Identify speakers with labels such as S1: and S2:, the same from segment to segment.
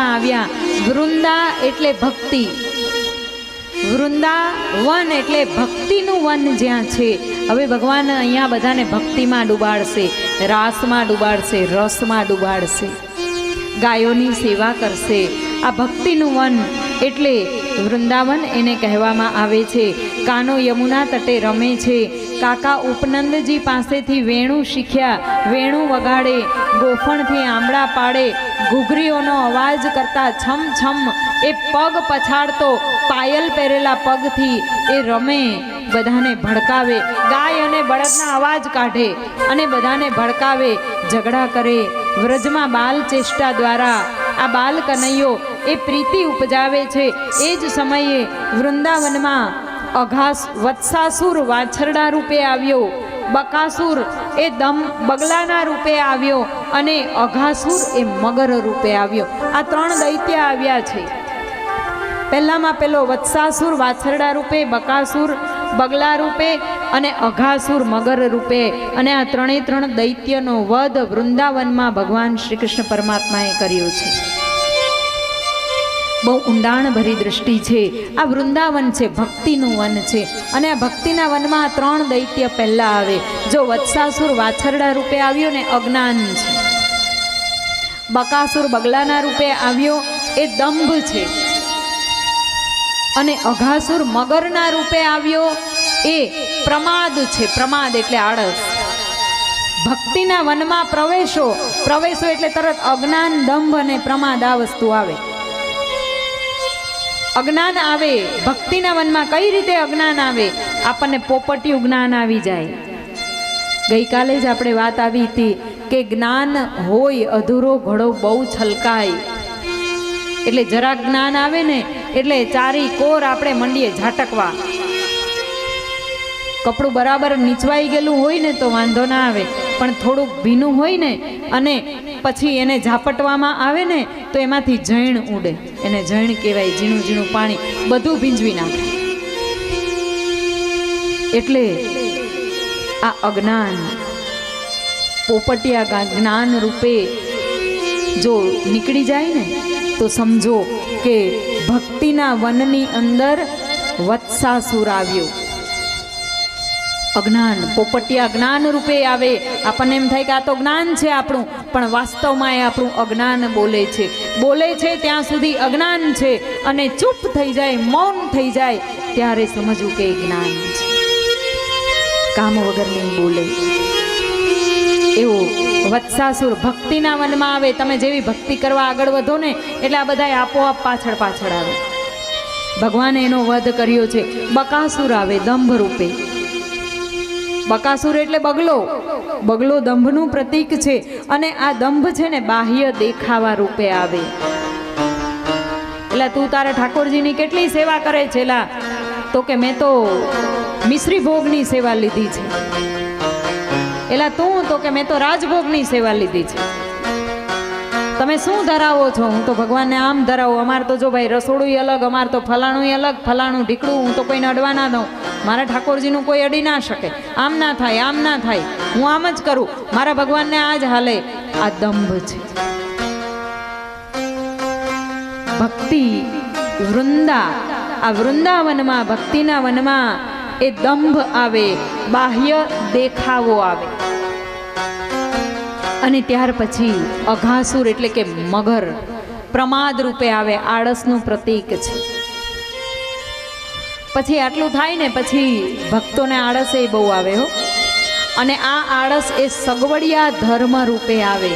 S1: કહેવામાં આવ્યા. વૃંદા એટલે ભક્તિ. વૃંદાવન એટલે ભક્તિનું વન જ્યાં છે. હવે ભગવાન અહીંયા બધાને ભક્તિમાં ડૂબાડશે, રાસમાં ડૂબાડશે, રસમાં ડૂબાડશે. ગાયોની સેવા કરશે. આ ભક્તિનું વન એટલે વૃંદાવન એને કહેવામાં આવે છે. કાનો યમુના તટે રમે છે. કાકા ઉપનંદજી પાસેથી વેણું શીખ્યા. વેણું વગાડે, ગોફણથી આંબળા પાડે, ઘૂઘરીઓનો અવાજ કરતા છમ છમ. એ પગ પછાડતો, પાયલ પહેરેલા પગથી એ રમે, બધાને ભડકાવે. ગાય અને બળદના અવાજ કાઢે અને બધાને ભડકાવે, ઝઘડા કરે. વ્રજમાં બાલ ચેષ્ટા દ્વારા આ બાલ કનૈયો એ પ્રીતિ ઉપજાવે છે. એ જ સમયે વૃંદાવનમાં અઘાસ વત્સાસુર વાછરડા રૂપે આવ્યો. બકાસુર એ દમ બગલાના રૂપે આવ્યો અને અઘાસુર એ મગર રૂપે આવ્યો. આ ત્રણ દૈત્ય આવ્યા છે. પહેલામાં પેલો વત્સાસુર વાછરડા રૂપે, બકાસુર બગલા રૂપે અને અઘાસુર મગર રૂપે. અને આ ત્રણે ત્રણ દૈત્યનો વધ વૃંદાવનમાં ભગવાન શ્રી કૃષ્ણ પરમાત્માએ કર્યો છે. બહુ ઊંડાણભરી દૃષ્ટિ છે. આ વૃંદાવન છે, ભક્તિનું વન છે. અને આ ભક્તિના વનમાં ત્રણ દૈત્ય પહેલાં આવે. જો વત્સાસુર વાછરડા રૂપે આવ્યો ને અજ્ઞાન છે. બકાસુર બગલાના રૂપે આવ્યો એ દંભ છે. અને અઘાસુર મગરના રૂપે આવ્યો એ પ્રમાદ છે. પ્રમાદ એટલે આળસ. ભક્તિના વનમાં પ્રવેશો. પ્રવેશો એટલે તરત અજ્ઞાન, દંભ અને પ્રમાદ આ વસ્તુ આવે. અજ્ઞાન આવે, ભક્તિના વનમાં કઈ રીતે અજ્ઞાન આવે? આપણને પોપટિયું જ્ઞાન આવી જાય. ગઈકાલે જ આપણે વાત આવી હતી કે જ્ઞાન હોય, અધૂરો ઘડો બહુ છલકાય. એટલે જરાક જ્ઞાન આવે ને, એટલે ચારી કોર આપણે મંડીએ ઝાટકવા. કપડું બરાબર નીચવાઈ ગયેલું હોય ને તો વાંધો ના આવે, પણ થોડુંક ભીનું હોય ને, અને પછી એને ઝાપટવામાં આવે ને, તો એમાંથી જૈણ ઉડે. એને જૈણ કહેવાય, ઝીણું ઝીણું પાણી. બધું ભીંજવી નાખે. એટલે આ અજ્ઞાન, પોપટિયા જ્ઞાન રૂપે જો નીકળી જાય ને, તો સમજો કે ભક્તિના વનની અંદર વત્સાસુર આવ્યો. અજ્ઞાન, પોપટિયા જ્ઞાન રૂપે આવે. આપણને એમ થાય કે આ તો જ્ઞાન છે આપણું. પણ વાસ્તવમાં એ આપણું અજ્ઞાન બોલે છે. બોલે છે ત્યાં સુધી અજ્ઞાન છે અને ચૂપ થઈ જાય, મૌન થઈ જાય, ત્યારે સમજવું કે જ્ઞાન છે. કામ વગર નહીં બોલે. એવો વત્સાસુર ભક્તિના મનમાં આવે, તમે જેવી ભક્તિ કરવા આગળ વધો ને, એટલે આ બધા આપોઆપ પાછળ પાછળ આવે. ભગવાને એનો વધ કર્યો છે. બકાસુર આવે દંભ રૂપે બકાસુર એટલે બગલો. બગલો દંભનું પ્રતીક છે અને આ દંભ છે ને બાહ્ય દેખાવા રૂપે આવે. એટલે તું તારા ઠાકોરજીની કેટલી સેવા કરે છે તો કે મેં તો મિશ્રી ભોગની સેવા લીધી છે. એલા તું તો કે મેં તો રાજભોગની સેવા લીધી છે. તમે શું ધરાવો છો? હું તો ભગવાનને આમ ધરાવું. અમારે તો જો ભાઈ રસોડું અલગ, અમારે તો ફલાણું અલગ, ફલાણું ઢીકડું, હું તો કોઈને અડવા ના દઉં. મારા ઠાકોરજીનું કોઈ અડી ના શકે. આમ ના થાય, આમ ના થાય. હું આમ જ કરું. મારા ભગવાનને આ જ હાલે આ દંભ છે. ભક્તિ વૃંદા. આ વૃંદાવનમાં, ભક્તિના વનમાં એ દંભ આવે, બાહ્ય દેખાવો આવે. અને ત્યાર પછી અઘાસુર એટલે કે મગર પ્રમાદ રૂપે આવે, આળસનું પ્રતીક છે. પછી આટલું થાય ને પછી ભક્તોને આળસ એ બહુ આવે હો. અને આ આળસ એ સગવડિયા ધર્મ રૂપે આવે.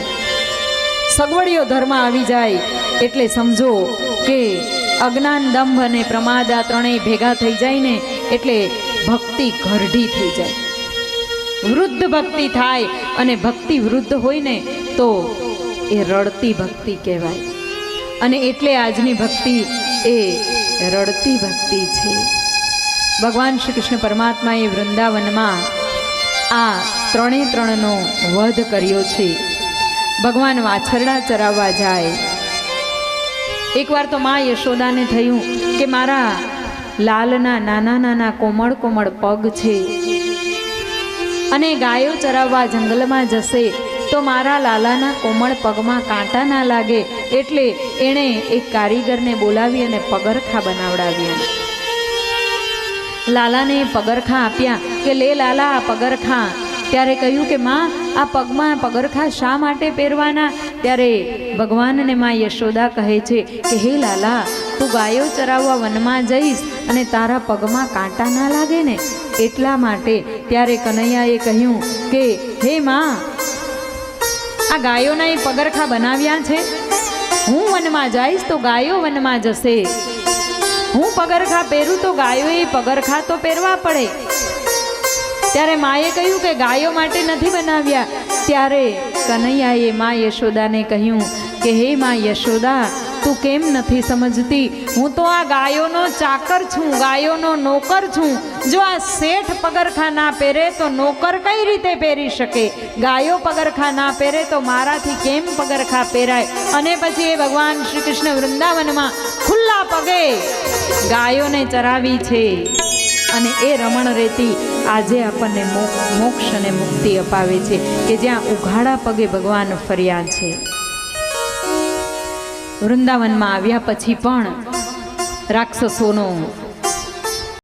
S1: સગવડિયો ધર્મ આવી જાય એટલે સમજો કે અજ્ઞાન દંભ અને પ્રમાદ આ ત્રણેય ભેગા થઈ જાય ને એટલે ભક્તિ ઘરઢી થઈ જાય. વૃદ્ધ ભક્તિ થાય અને ભક્તિ વૃદ્ધ હોય ને તો એ રડતી ભક્તિ કહેવાય. અને એટલે આજની ભક્તિ એ રડતી ભક્તિ છે. ભગવાન શ્રી કૃષ્ણ પરમાત્માએ વૃંદાવનમાં આ ત્રણે ત્રણનો વધ કર્યો છે. ભગવાન વાછરડા ચરાવવા જાય. એકવાર તો મા યશોદાને થયું કે મારા લાલના નાના નાના કોમળ કોમળ પગ છે. અને ગાયો ચરાવવા જંગલમાં જશે, તો મારા લાલાના કોમળ પગમાં કાંટા ના લાગે, એટલે એણે એક કારીગરને બોલાવી અને પગરખા બનાવડાવ્યા. લાલાને પગરખા આપ્યા કે, લે લાલા, આ પગરખા. ત્યારે કહ્યું કે, માં, આ પગમાં પગરખા શા માટે પહેરવાના? ત્યારે ભગવાનને માં યશોદા કહે છે કે, હે લાલા તું ગાયો ચરાવવા વનમાં જઈશ અને તારા પગમાં કાંટા ના લાગે ને? એટલા માટે ત્યારે કનૈયાએ કહ્યું કે, હે માં, આ ગાયોના એ પગરખા બનાવ્યા છે. હું વનમાં જઈશ તો ગાયો વનમાં જશે. હું પગરખા પહેરું તો ગાયોએ પગરખા તો પહેરવા પડે. ત્યારે માએ કહ્યું કે ગાયો માટે નથી બનાવ્યા. ત્યારે કનૈયાએ મા યશોદાને કહ્યું કે, હે મા યશોદા તું કેમ નથી સમજતી? હું તો આ ગાયોનો ચાકર છું, ગાયોનો નોકર છું. જો આ શેઠ પગરખા ના પહેરે તો નોકર કઈ રીતે પહેરી શકે? ગાયો પગરખા ના પહેરે તો મારાથી કેમ પગરખા પહેરાય? અને પછી એ ભગવાન શ્રી કૃષ્ણ વૃંદાવનમાં ખુલ્લા પગે ગાયોને ચરાવી છે. અને એ રમણ રેતી આજે આપણને મોક્ષ અને મુક્તિ અપાવે છે કે જ્યાં ઉઘાડા પગે ભગવાન ફર્યા છે. વૃંદાવનમાં આવ્યા પછી પણ રાક્ષસોનો